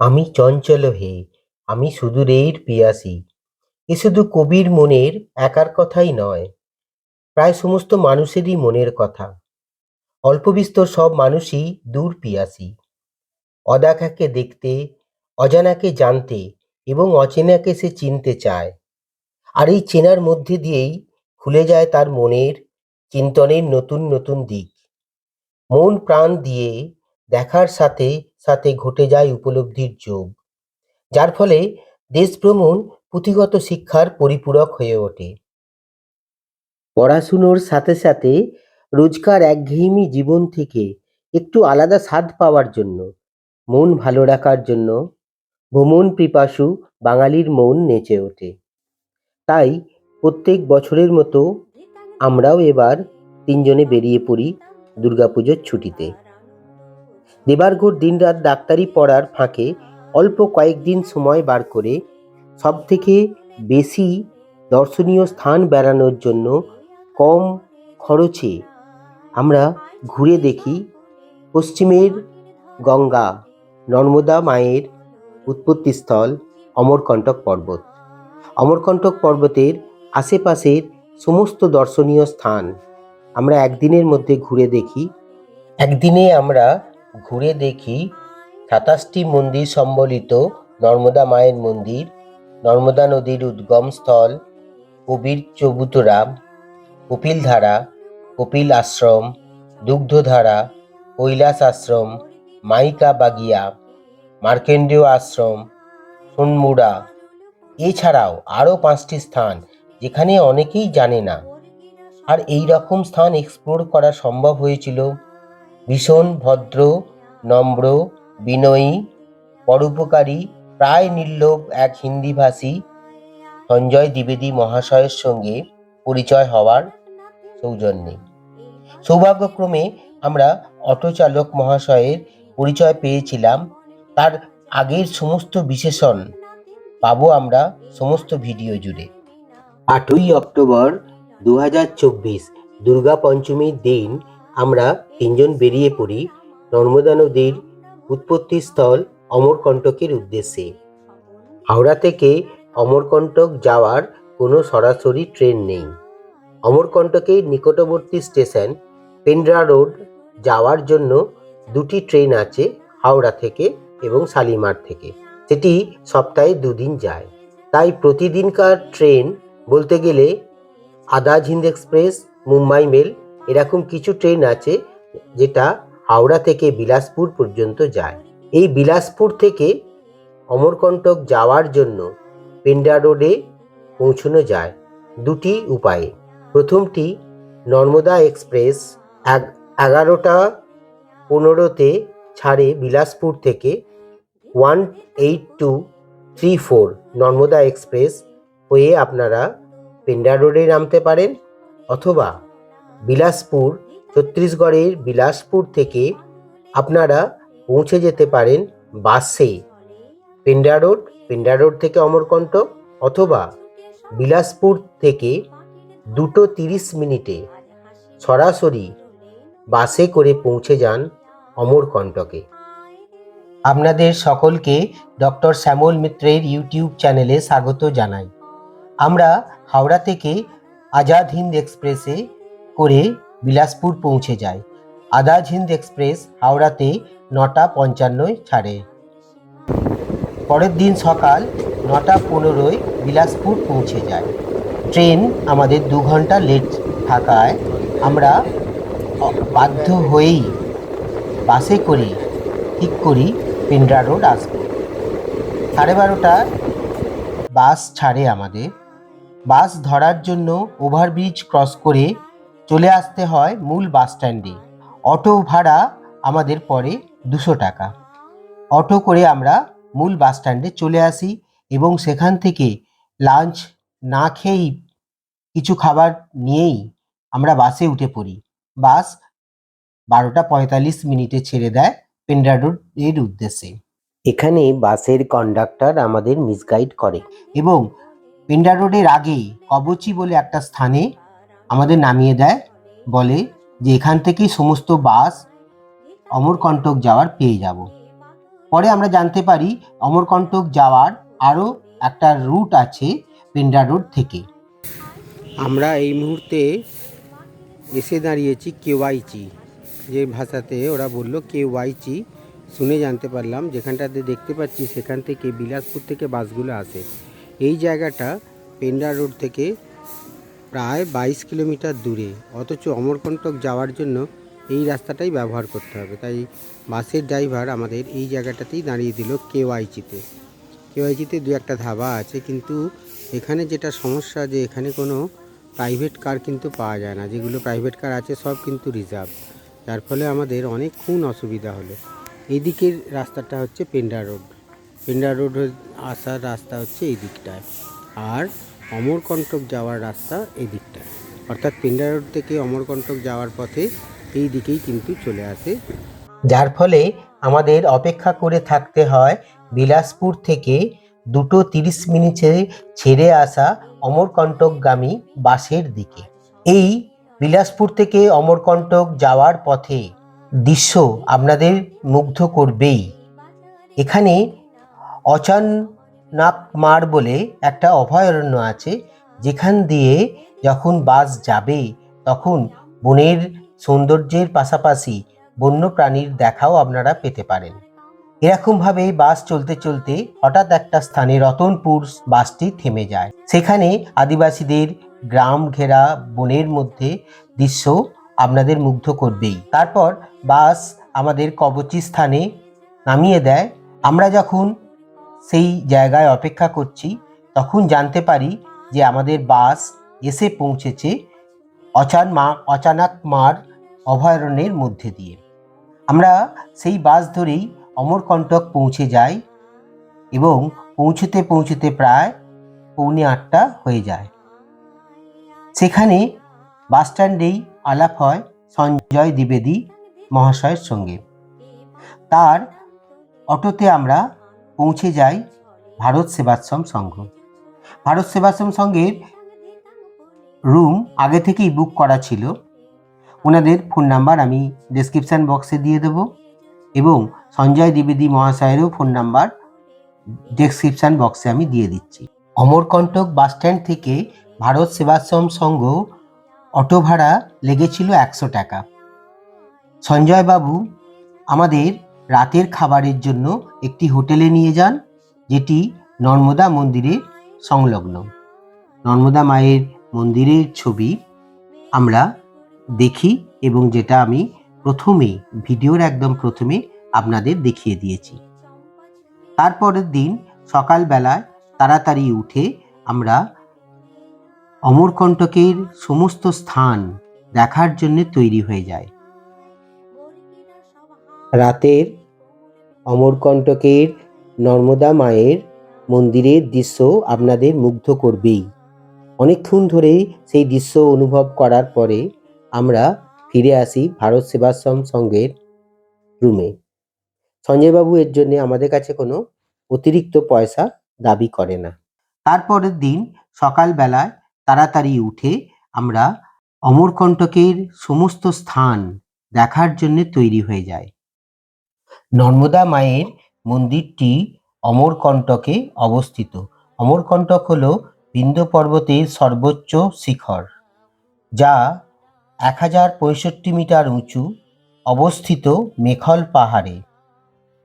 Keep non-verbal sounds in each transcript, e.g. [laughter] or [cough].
আমি চঞ্চল হে, আমি সুদূরের পিয়াসী। এ শুধু কবির মনের একার কথাই নয়, প্রায় সমস্ত মানুষেরই মনের কথা। অল্পবিস্তর সব মানুষই দূর পিয়াসী। অদেখাকে দেখতে, অজানাকে জানতে এবং অচেনাকে সে চিনতে চায়। আর এই চেনার মধ্যে দিয়েই খুলে যায় তার মনের চিন্তনের নতুন নতুন দিক। মন প্রাণ দিয়ে দেখার সাথে সাথে ঘটে যায় উপলব্ধির যোগ, যার ফলে দেশ ভ্রমণ পুঁথিগত শিক্ষার পরিপূরক হয়ে ওঠে। পড়াশুনোর সাথে সাথে রোজকার একঘেয়েমি জীবন থেকে একটু আলাদা স্বাদ পাওয়ার জন্য, মন ভালো রাখার জন্য ভ্রমণ পিপাসু বাঙালির মন নেচে ওঠে। তাই প্রত্যেক বছরের মতো আমরাও এবার তিনজনে বেরিয়ে পড়ি দুর্গাপুজোর ছুটিতে। দেবারঘর দিনরাত ডাক্তারি পড়ার ফাঁকে অল্প কয়েকদিন সময় বার করে সব থেকে বেশি দর্শনীয় স্থান বেড়ানোর জন্য কম খরচে আমরা ঘুরে দেখি পশ্চিমের গঙ্গা, নর্মদা মায়ের উৎপত্তিস্থল অমরকণ্টক পর্বত। অমরকণ্টক পর্বতের আশেপাশের সমস্ত দর্শনীয় স্থান আমরা একদিনের মধ্যে ঘুরে দেখি। একদিনে আমরা ঘুরে দেখি সাতাশটি মন্দির সম্বলিত নর্মদা মায়ের মন্দির, নর্মদা নদীর উদ্গম স্থল, কবির চবুতরাম কপিলধারা কপিল আশ্রম, দুগ্ধধারা, কৈলাস আশ্রম, মাইকা বাগিয়া মার্কেন্ডীয় আশ্রম, সোনমুড়া। এছাড়াও আরও পাঁচটি স্থান যেখানে অনেকেই জানে না। আর এই রকম স্থান এক্সপ্লোর করা সম্ভব হয়েছিল ভীষণ ভদ্র, নম্র, বিনয়ী, পরোপকারী, প্রায় নির্লোভ এক হিন্দিভাষী সঞ্জয় দ্বিবেদী মহাশয়ের সঙ্গে পরিচয় হওয়ার সৌজন্যে। সৌভাগ্যক্রমে আমরা অটো চালক মহাশয়ের পরিচয় পেয়েছিলাম। তার আগের সমস্ত বিশেষণ পাবো আমরা সমস্ত ভিডিও জুড়ে। আটই অক্টোবর দু হাজার চব্বিশ দুর্গা পঞ্চমীর দিন আমরা তিনজন বেরিয়ে পড়ি নর্মদা নদীর উৎপত্তিস্থল অমরকণ্টকের উদ্দেশ্যে। হাওড়া থেকে অমরকণ্টক যাওয়ার কোনো সরাসরি ট্রেন নেই। অমরকণ্টকের নিকটবর্তী স্টেশন পেন্ড্রা রোড যাওয়ার জন্য দুটি ট্রেন আছে হাওড়া থেকে এবং শালিমার থেকে। সেটি সপ্তাহে দুদিন যায়। তাই প্রতিদিনকার ট্রেন বলতে গেলে আদাজ হিন্দ এক্সপ্রেস, মুম্বাই মেল এরকম কিছু ট্রেন আছে যেটা হাওড়া থেকে বিলাসপুর পর্যন্ত যায়। এই বিলাসপুর থেকে অমরকণ্টক যাওয়ার জন্য পেন্ডা রোডে পৌঁছানো যায় দুটি উপায়ে। প্রথমটি নর্মদা এক্সপ্রেস এক এগারোটা পনেরোতে ছাড়ে বিলাসপুর থেকে one eight two three four Narmada express হয়ে আপনারা পেন্ডা রোডে নামতে পারেন অথবা বিলাসপুর, ছত্তিশগড়ের বিলাসপুর থেকে আপনারা পৌঁছে যেতে পারেন বাসে। পেন্ডা রোড পেন্ডা রোড থেকে অমরকণ্টক অথবা বিলাসপুর থেকে দুটো তিরিশ মিনিটে সরাসরি বাসে করে পৌঁছে যান অমরকণ্টকে। আপনাদের সকলকে ডক্টর শ্যামল মিত্রের ইউটিউব চ্যানেলে স্বাগত জানাই। আমরা হাওড়া থেকে আজাদ হিন্দ এক্সপ্রেসে করে বিলাসপুর পৌঁছে যায়। আজাদ হিন্দ এক্সপ্রেস হাওড়াতে নটা পঞ্চান্নয় ছাড়ে। পরের দিন সকাল নটা পনেরোয় বিলাসপুর পৌঁছে যায়। ট্রেন আমাদের দু ঘণ্টা লেট থাকায় আমরা বাধ্য হয়েই বাসে করে ঠিক করি পেন্ড্রা রোড আসব সাড়ে বারোটা বাস ছাড়ে আমাদের। বাস ধরার জন্য ওভারব্রিজ ক্রস করে চলে আসতে হয় মূল বাস স্ট্যান্ডে। অটো ভাড়া আমাদের পড়ে দুশো টাকা। অটো করে আমরা মূল বাস স্ট্যান্ডে চলে আসি এবং সেখান থেকে লাঞ্চ না খেয়েই কিছু খাবার নিয়েই আমরা বাসে উঠে পড়ি। বাস বারোটা পঁয়তাল্লিশ মিনিটে ছেড়ে দেয় পেন্ড্রা রোডের উদ্দেশ্যে। এখানে বাসের কন্ডাক্টর আমাদের মিসগাইড করে। এবং পেন্ডা রোডের আগে কবচি বলে একটা স্থানে আমাদের নামিয়ে দেয়, বলে যে এখান থেকেই সমস্ত বাস অমরকণ্টক যাওয়ার পেয়ে যাব। পরে আমরা জানতে পারি অমরকণ্টক যাওয়ার আরও একটা রুট আছে পেন্ডা রোড থেকে। আমরা এই মুহূর্তে এসে দাঁড়িয়েছি কেওয়াইচি। যে ভাষাতে ওরা বলল কেওয়াইচি, শুনে জানতে পারলাম। যেখানটাতে দেখতে পাচ্ছি সেখান থেকে বিলাসপুর থেকে বাসগুলো আসে। এই জায়গাটা পেন্ডা রোড থেকে প্রায় বাইশ কিলোমিটার দূরে। অথচ অমরকণ্টক যাওয়ার জন্য এই রাস্তাটাই ব্যবহার করতে হবে। তাই বাসের ড্রাইভার আমাদের এই জায়গাটাতেই দাঁড়িয়ে দিল কেওয়াইচিতে। কেওয়াইচিতে দু একটা ধাবা আছে, কিন্তু এখানে যেটা সমস্যা যে এখানে কোনো প্রাইভেট কার কিন্তু পাওয়া যায় না। যেগুলো প্রাইভেট কার আছে সব কিন্তু রিজার্ভ। যার ফলে আমাদের অনেক খুন অসুবিধা হলো। এই দিকের রাস্তাটা হচ্ছে পেন্ডা রোড। পেন্ডা রোড আসার রাস্তা হচ্ছে এই দিকটায়। আর অমরকণ্টক যাওয়ার রাস্তা এই দিকটায় অর্থাৎ পেন্ডা রোড থেকে অমরকণ্টক যাওয়ার পথে এই দিকেই কিন্তু চলে আসে। যার ফলে আমাদের অপেক্ষা করে থাকতে হয় বিলাসপুর থেকে দুটো তিরিশ মিনিটে ছেড়ে আসা অমরকণ্টকগামী বাসের দিকে। এই বিলাসপুর থেকে অমরকণ্টক যাওয়ার পথে দৃশ্য আপনাদের মুগ্ধ করবেই। এখানে অচান নাকমার বলে একটা অভয়ারণ্য আছে, যেখান দিয়ে যখন বাস যাবে, তখন বনের সৌন্দর্যের পাশাপাশি বন্য প্রাণীর দেখাও আপনারা পেতে পারেন। এরকমভাবে বাস চলতে চলতে হঠাৎ একটা স্থানে রতনপুর বাসটি থেমে যায়। সেখানে আদিবাসীদের গ্রাম ঘেরা বনের মধ্যে দৃশ্য আপনাদের মুগ্ধ করবেই। তারপর বাস আমাদের কবচি স্থানে নামিয়ে দেয়। আমরা যখন সেই জায়গায় অপেক্ষা করছি, তখন জানতে পারি যে আমাদের বাস এসে পৌঁছেছে অচান মা, অচানাক মার অভয়ারণ্যের মধ্যে দিয়ে। আমরা সেই বাস ধরেই অমরকণ্টক পৌঁছে যাই এবং পৌঁছতে পৌঁছতে প্রায় পৌনে আটটা হয়ে যায়। সেখানে বাস স্ট্যান্ডেই আলাপ হয় সঞ্জয় দ্বিবেদী মহাশয়ের সঙ্গে। তার অটোতে আমরা পৌঁছে যায় ভারত সেবাশ্রম সংঘ। ভারত সেবাশ্রম সংঘের রুম আগে থেকেই বুক করা ছিল। ওনাদের ফোন নাম্বার আমি ডেসক্রিপশান বক্সে দিয়ে দেব এবং সঞ্জয় দ্বিবেদী মহাশয়েরও ফোন নাম্বার ডেসক্রিপশান বক্সে আমি দিয়ে দিচ্ছি। অমরকণ্টক বাসস্ট্যান্ড থেকে ভারত সেবাশ্রম সংঘ অটো ভাড়া লেগেছিল একশো টাকা। সঞ্জয়বাবু আমাদের রাতের খাবারের জন্য একটি হোটেলে নিয়ে যান, যেটি নর্মদা মন্দিরের সংলগ্ন। নর্মদা মায়ের মন্দিরের ছবি আমরা দেখি এবং যেটা আমি প্রথমেই ভিডিওর একদম প্রথমে আপনাদের দেখিয়ে দিয়েছি। তারপরের দিন সকালবেলায় তাড়াতাড়ি উঠে আমরা অমরকণ্টকের সমস্ত স্থান দেখার জন্য তৈরি হয়ে যায়। রাতের অমরকণ্টকের নর্মদা মায়ের মন্দিরের দৃশ্য আপনাদের মুগ্ধ করবেই। অনেকক্ষণ ধরে সেই দৃশ্য অনুভব করার পরে আমরা ফিরে আসি ভারত সেবাশ্রম সংঘের রুমে। সঞ্জয়বাবু এর জন্য আমাদের কাছে কোনো অতিরিক্ত পয়সা দাবি করে না। তারপরের দিন সকালবেলায় তাড়াতাড়ি উঠে আমরা অমরকণ্টকের সমস্ত স্থান দেখার জন্য তৈরি হয়ে যায় নর্মদা মায়ের মন্দিরটি অমরকণ্টকে অবস্থিত। অমরকণ্টক হল বিন্ধ্য পর্বতের সর্বোচ্চ শিখর, যা এক হাজার পঁয়ষট্টি মিটার উঁচু, অবস্থিত মেখল পাহাড়ে।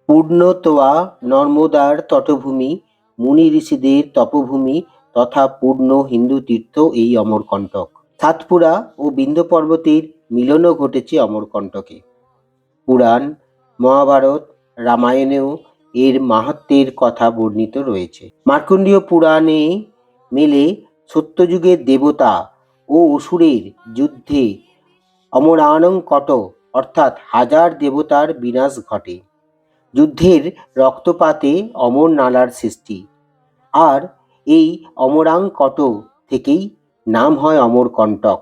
পূর্ণতোয়া নর্মদার তটভূমি, মুনি ঋষিদের তপভূমি তথা পূর্ণ হিন্দু তীর্থ এই অমরকণ্টক। সাতপুরা ও বিন্ধ্য পর্বতের মিলনও ঘটেছে অমরকণ্টকে। পুরাণ মহাভারত রামায়ণেও এর মাহাত্মের কথা বর্ণিত রয়েছে। মার্কণ্ডীয় পুরাণে মেলে সত্যযুগের দেবতা ও অসুরের যুদ্ধে অমরানং কট, অর্থাৎ হাজার দেবতার বিনাশ ঘটে। যুদ্ধের রক্তপাতে অমর নালার সৃষ্টি। আর এই অমরাং কট থেকেই নাম হয় অমরকণ্টক।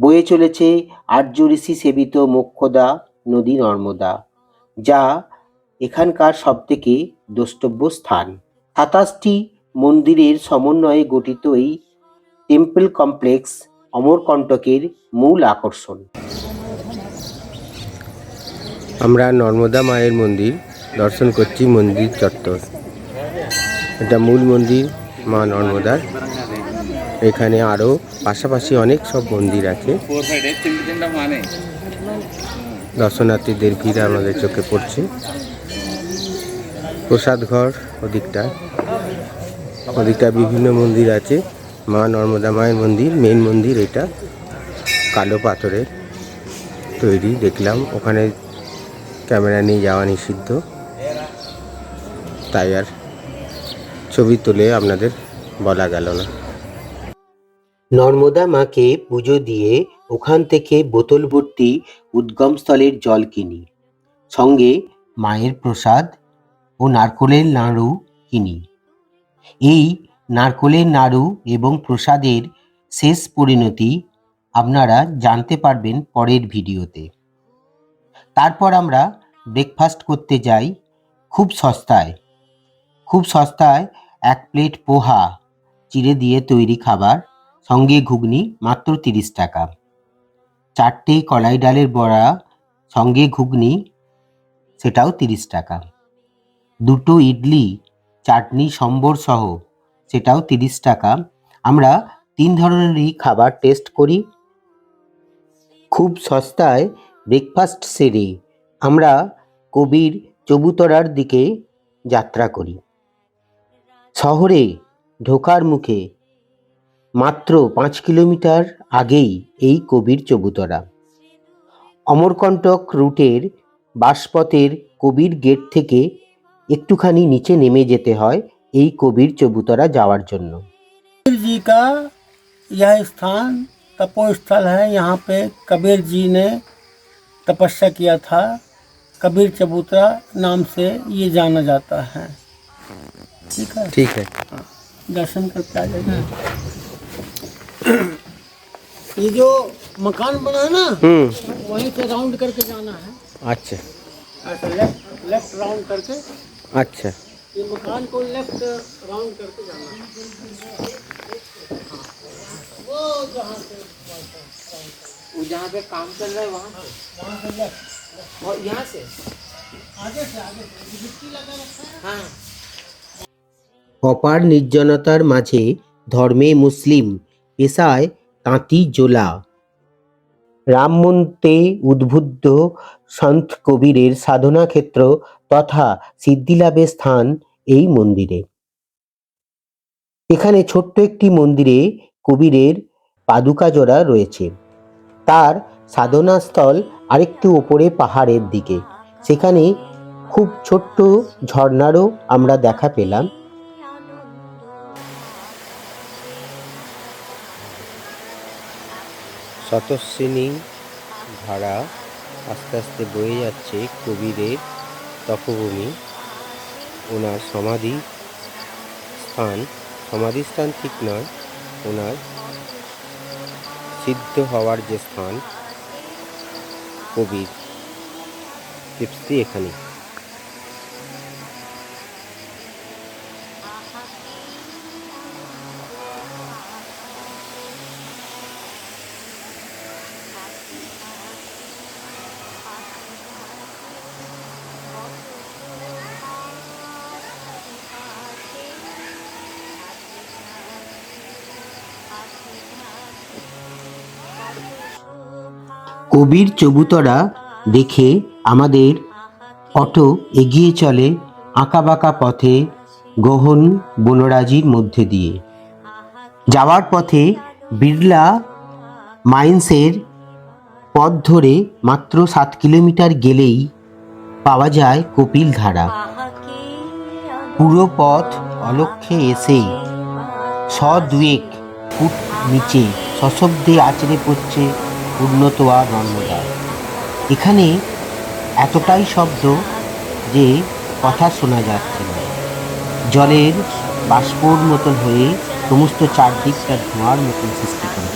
বয়ে চলেছে আর্য ঋষি সেবিত মোক্ষদা নদী নর্মদা। যা এখানকার সবথেকে দ্রষ্টব্য স্থান সাতাশটি মন্দিরের সমন্বয়ে গঠিত এই টেম্পল কমপ্লেক্স অমরকণ্টকের মূল আকর্ষণ। আমরা নর্মদা মায়ের মন্দির দর্শন করছি মন্দির চত্বর। এটা মূল মন্দির মা নর্মদার। এখানে আরও পাশাপাশি অনেক সব মন্দির আছে। দর্শনার্থীদের ভিড় আমাদের চোখে পড়ছে। প্রসাদ ঘর ওদিকটা। ওদিকটা বিভিন্ন মন্দির আছে। মা নর্মদা মায়ের মন্দির মেন মন্দির এটা। কালো পাথরের তৈরি, দেখলাম। ওখানে ক্যামেরা নিয়ে যাওয়া নিষিদ্ধ। তাই আর ছবি তুলে আপনাদের বলা গেল না। নর্মদা মাকে পুজো দিয়ে ওখান থেকে বোতল ভর্তি উদ্গমস্থলের জল কিনি, সঙ্গে মায়ের প্রসাদ ও নারকোলের নাড়ু কিনি। এই নারকোলের নাড়ু এবং প্রসাদের শেষ পরিণতি আপনারা জানতে পারবেন পরের ভিডিওতে। তারপর আমরা ব্রেকফাস্ট করতে যাই খুব সস্তায়। খুব সস্তায় এক প্লেট পোহা, চিড়ে দিয়ে তৈরি খাবার, সঙ্গে ঘুগনি মাত্র তিরিশ টাকা। চারটে কলাই ডালের বড়া, সঙ্গে ঘুগনি, সেটাও তিরিশ টাকা। দুটো ইডলি, চাটনি, সম্বর সহ, সেটাও তিরিশ টাকা। আমরা তিন ধরনেরই খাবার টেস্ট করি। খুব সস্তায় ব্রেকফাস্ট সেরে আমরা কবির চবুতরার দিকে যাত্রা করি। শহরে ঢোকার মুখে মাত্র পাঁচ কিলোমিটার আগেই এই কবির চবুতরা অমরকণ্টক রুটের বাসপথের কবির গেট থেকে একটুখানি নিচে নেমে যেতে হয় এই কবির চবুতরা যাওয়ার জন্য कबीर जी का यह स्थान तपो स्थल है यहाँ पे कबीर जी ने तपस्या किया था कबीर चबूतरा नाम से ये जाना जाता है ठीक है ঠিক আছে दर्शन करके आ जाइए [clears throat] ये जो मकान बना है ना হুম वहीं से राउंड करके जाना है আচ্ছা ऐसे लेफ्ट लेफ्ट राउंड करके আচ্ছা ये मकान को लेफ्ट राउंड करके जाना है वो जहाँ से वो जहाँ पे काम चल रहा है वहाँ से वहाँ से लेफ्ट और यहाँ से आगे से आगे से ये मिट्टी लगा रखा है हाँ অপার নির্জনতার মাঝে ধর্মে মুসলিম পেশায় তাঁতি জোলা রামমন্ত্রে উদ্বুদ্ধ সন্ত কবিরের সাধনা ক্ষেত্র তথা সিদ্ধিলাভের স্থান এই মন্দিরে। এখানে ছোট্ট একটি মন্দিরে কবিরের পাদুকা জোড়া রয়েছে। তার সাধনাস্থল আরেকটু ওপরে পাহাড়ের দিকে। সেখানে খুব ছোট্ট ঝর্ণারও আমরা দেখা পেলাম। শতশ্রেণী ধারা আস্তে আস্তে বয়ে যাচ্ছে কবিরের তপভূমি। ওনার সমাধি স্থান সমাধি স্থান ঠিক নয়, ওনার সিদ্ধ হওয়ার যে স্থান, কবির টিপসটি এখানে কবির চবুতরা দেখে আমাদের অটো এগিয়ে চলে আঁকাবাঁকা পথে গহন বনরাজির মধ্যে দিয়ে। যাওয়ার পথে বিড়লা মাইন্সের পথ ধরে মাত্র সাত কিলোমিটার গেলেই পাওয়া যায় কপিল ধারা। পুরো পথ অলক্ষে এসেই শ দুয়েক ফুট নিচে সশব্দে আছড়ে পড়ছে উন্নতোয়া নর্মদা এখানে এতটাই শব্দ যে কথা শোনা যাচ্ছে না। জলের বাষ্পর মতন হয়ে সমস্ত চারদিকটা ধোঁয়ার মতন সৃষ্টি করেছে।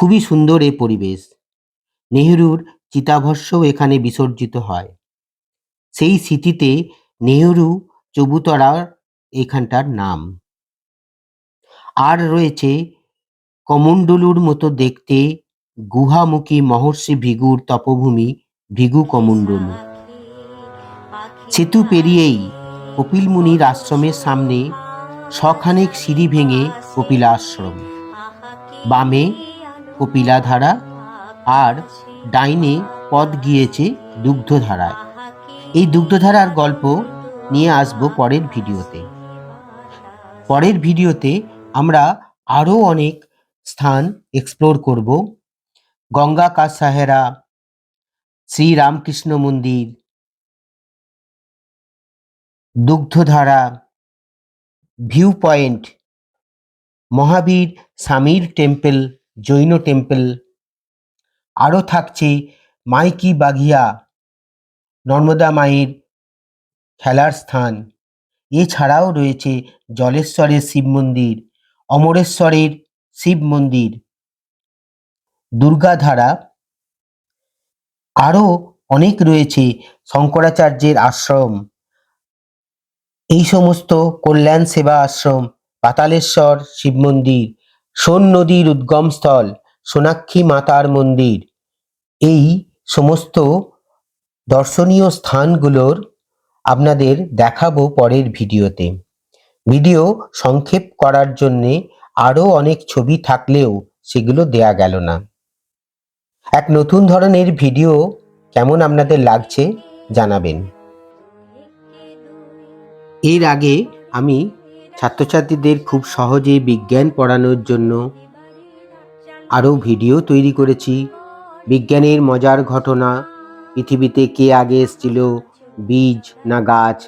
খুবই সুন্দর এ পরিবেশ। নেহেরুর চিতাভস্মও এখানে বিসর্জিত হয়। সেই স্মৃতিতে নেহেরু চবুতরা এখানটার নাম। আর রয়েছে কমণ্ডলুর মতো দেখতে গুহামুখী মহর্ষি ভিগুর তপভূমি ভিগু কমণ্ডলু। সেতু পেরিয়েই কপিল মুনির আশ্রমের সামনে শখানেক সিঁড়ি ভেঙে কপিলাশ্রম। বামে কপিলাধারা আর ডাইনে পথ গিয়েছে দুগ্ধধারায়। এই দুগ্ধধারার গল্প নিয়ে আসব পরের ভিডিওতে। পরের ভিডিওতে আমরা আরও অনেক স্থান এক্সপ্লোর করব। গঙ্গা কা সাহেরা শ্রী রামকৃষ্ণ মন্দির, দুগ্ধধারা ভিউ পয়েন্ট মহাবীর স্বামীর টেম্পল জৈন টেম্পল। আরও থাকছে মাইকি বাঘিয়া, নর্মদা মায়ের খেলার স্থান। এছাড়াও রয়েছে জলেশ্বরের শিব মন্দির, অমরেশ্বরের শিব মন্দির, দুর্গাধারা। আরও অনেক রয়েছে শঙ্করাচার্যের আশ্রম। এই সমস্ত কল্যাণ সেবা আশ্রম, পাতালেশ্বর শিব মন্দির সোন নদীর উদ্গমস্থল সোনাক্ষী মাতার মন্দির। এই সমস্ত দর্শনীয় স্থানগুলোর আপনাদের দেখাবো পরের ভিডিওতে। ভিডিও সংক্ষেপ করার জন্যে আরও অনেক ছবি থাকলেও সেগুলো দেয়া গেল না। এক নতুন ধরনের ভিডিও কেমন আপনাদের লাগছে জানাবেন। এর আগে আমি ছাত্রছাত্রীদের খুব সহজে বিজ্ঞান পড়ানোর জন্য আরও ভিডিও তৈরি করেছি। বিজ্ঞানের মজার ঘটনা, পৃথিবীতে কে আগে এসেছিল, বীজ না গাছ,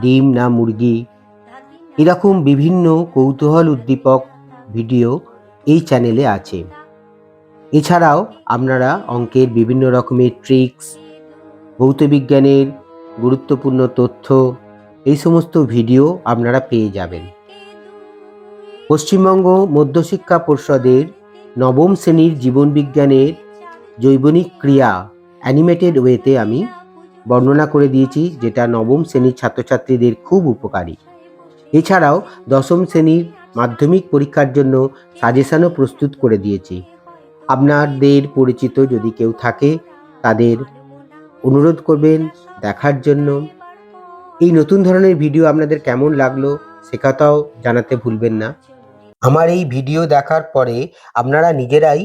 ডিম না মুরগি, এরকম বিভিন্ন কৌতূহল উদ্দীপক ভিডিও এই চ্যানেলে আছে। এছাড়াও আপনারা অঙ্কের বিভিন্ন রকমের ট্রিক্স ভৌতবিজ্ঞানের গুরুত্বপূর্ণ তথ্য এই সমস্ত ভিডিও আপনারা পেয়ে যাবেন। পশ্চিমবঙ্গ মধ্যশিক্ষা পর্ষদের নবম শ্রেণির জীবনবিজ্ঞানের জৈবনিক ক্রিয়া অ্যানিমেটেড ওয়েতে আমি বর্ণনা করে দিয়েছি, যেটা নবম শ্রেণির ছাত্রছাত্রীদের খুব উপকারী। এছাড়াও দশম শ্রেণির মাধ্যমিক পরীক্ষার জন্য সাজেশানও প্রস্তুত করে দিয়েছি। আপনাদের পরিচিত যদি কেউ থাকে, তাদের অনুরোধ করবেন দেখার জন্য। এই নতুন ধরনের ভিডিও আপনাদের কেমন লাগল সে কথাও জানাতে ভুলবেন না। আমার এই ভিডিও দেখার পরে আপনারা নিজেরাই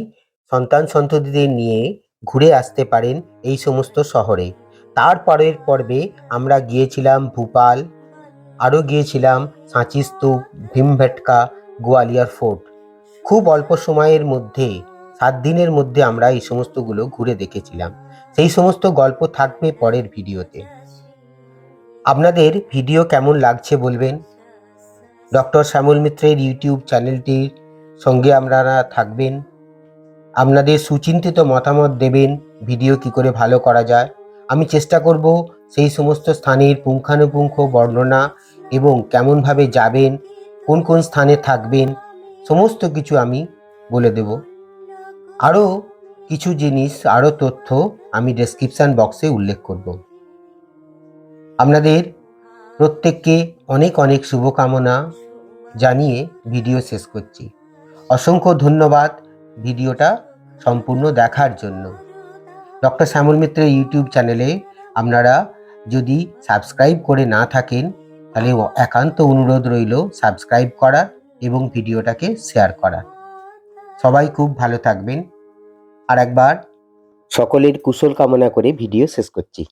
সন্তান সন্ততিদের নিয়ে ঘুরে আসতে পারেন এই সমস্ত শহরে। তারপরের পর্বে আমরা গিয়েছিলাম ভূপাল, আরও গিয়েছিলাম সাঁচি স্তূপ ভীমভেটকা গোয়ালিয়র ফোর্ট। খুব অল্প সময়ের মধ্যে, সাত দিনের মধ্যে আমরা এই সমস্তগুলো ঘুরে দেখেছিলাম। সেই সমস্ত গল্প থাকবে পরের ভিডিওতে। আপনাদের ভিডিও কেমন লাগছে বলবেন? ডক্টর শ্যামল মিত্রের ইউটিউব চ্যানেলটির সঙ্গে আপনারা থাকবেন। আপনাদের সুচিন্তিত মতামত দেবেন, ভিডিও কি করে ভালো করা যায়। আমি চেষ্টা করব সেই সমস্ত স্থানের পুঙ্খানুপুঙ্খ বর্ণনা এবং কেমনভাবে যাবেন, কোন কোন স্থানে থাকবেন, সমস্ত কিছু আমি বলে দেব। আরও কিছু জিনিস, আরও তথ্য আমি ডেসক্রিপশান বক্সে উল্লেখ করব। আপনাদের প্রত্যেককে অনেক অনেক শুভকামনা জানিয়ে ভিডিও শেষ করছি। অসংখ্য ধন্যবাদ ভিডিওটা সম্পূর্ণ দেখার জন্য। ডক্টর শ্যামল মিত্রের ইউটিউব চ্যানেলে আপনারা যদি সাবস্ক্রাইব করে না থাকেন, তাহলে একান্ত অনুরোধ রইল সাবস্ক্রাইব করার এবং ভিডিওটাকে শেয়ার করার। সবাই খুব ভালো থাকবেন। আর একবার সকলের কুশল কামনা করে ভিডিও শেষ করছি।